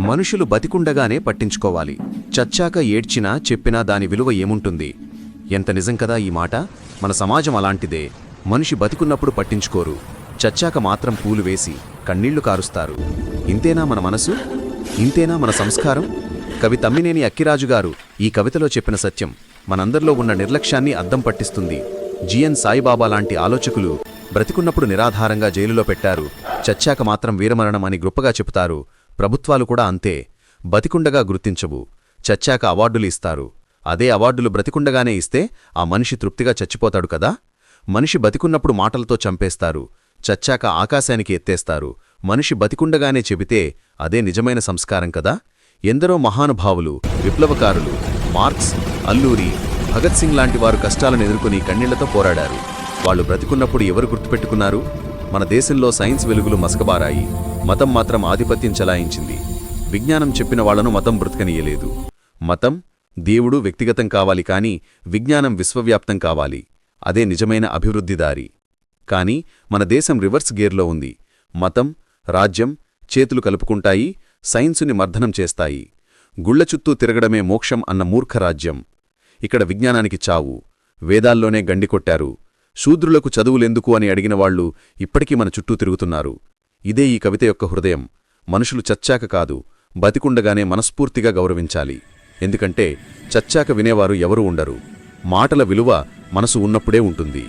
మనుషులు బతికుండగానే పట్టించుకోవాలి. చచ్చాక ఏడ్చినా చెప్పినా దాని విలువ ఏముంటుంది? ఎంత నిజం కదా ఈ మాట? మన సమాజం అలాంటిదే. మనిషి బతికున్నప్పుడు పట్టించుకోరు. చచ్చాక మాత్రం పూలు వేసి కన్నీళ్ళు కారుస్తారు. ఇంతేనా మన మనసు? ఇంతేనా మన సంస్కారం? కవి తమ్మినేని అక్కిరాజు గారు ఈ కవితలో చెప్పిన సత్యం మనందరిలో ఉన్న నిర్లక్ష్యాన్ని అద్దం పట్టిస్తుంది. జిఎన్ సాయిబాబా లాంటి ఆలోచకులు బ్రతికున్నప్పుడు నిరాధారంగా జైలులో పెట్టారు. చచ్చాక మాత్రం వీరమరణం అని గొప్పగా చెబుతారు. ప్రభుత్వాలు కూడా అంతే. బతికుండగా గుర్తించవు. చచ్చాక అవార్డులు ఇస్తారు. అదే అవార్డులు బ్రతికుండగానే ఇస్తే ఆ మనిషి తృప్తిగా చచ్చిపోతాడు కదా? మనిషి బతికున్నప్పుడు మాటలతో చంపేస్తారు. చచ్చాక ఆకాశానికి ఎత్తేస్తారు. మనిషి బతికుండగానే చెబితే అదే నిజమైన సంస్కారం కదా? ఎందరో మహానుభావులు విప్లవకారులు మార్క్స్ అల్లూరి భగత్ సింగ్ లాంటి వారు కష్టాలను ఎదుర్కొని కన్నీళ్ళతో పోరాడారు. వాళ్ళు బ్రతికున్నప్పుడు ఎవరు గుర్తుపెట్టుకున్నారు? మన దేశంలో సైన్స్ వెలుగులు మసకబారాయి. మతం మాత్రం ఆధిపత్యం చెలాయించింది. విజ్ఞానం చెప్పిన వాళ్ళను మతం బ్రతకనీయలేదు. మతం దేవుడు వ్యక్తిగతం కావాలి కాని విజ్ఞానం విశ్వవ్యాప్తం కావాలి. అదే నిజమైన అభివృద్ధి దారి. కాని మన దేశం రివర్స్ గేర్లో ఉంది. మతం రాజ్యం చేతులు కలుపుకుంటాయి సైన్సుని మర్దనం చేస్తాయి. గుళ్ళ చుట్టూ తిరగడమే మోక్షం అన్న మూర్ఖరాజ్యం ఇక్కడ విజ్ఞానానికి చావు. వేదాల్లోనే గండికొట్టారు శూద్రులకు చదువులెందుకు అని అడిగిన వాళ్ళు ఇప్పటికీ మన చుట్టూ తిరుగుతున్నారు. ఇదే ఈ కవిత యొక్క హృదయం. మనుషులు చచ్చాక కాదు బతికుండగానే మనస్ఫూర్తిగా గౌరవించాలి. ఎందుకంటే చచ్చాక వినేవారు ఎవరూ ఉండరు. మాటల విలువ మనసు ఉన్నప్పుడే ఉంటుంది.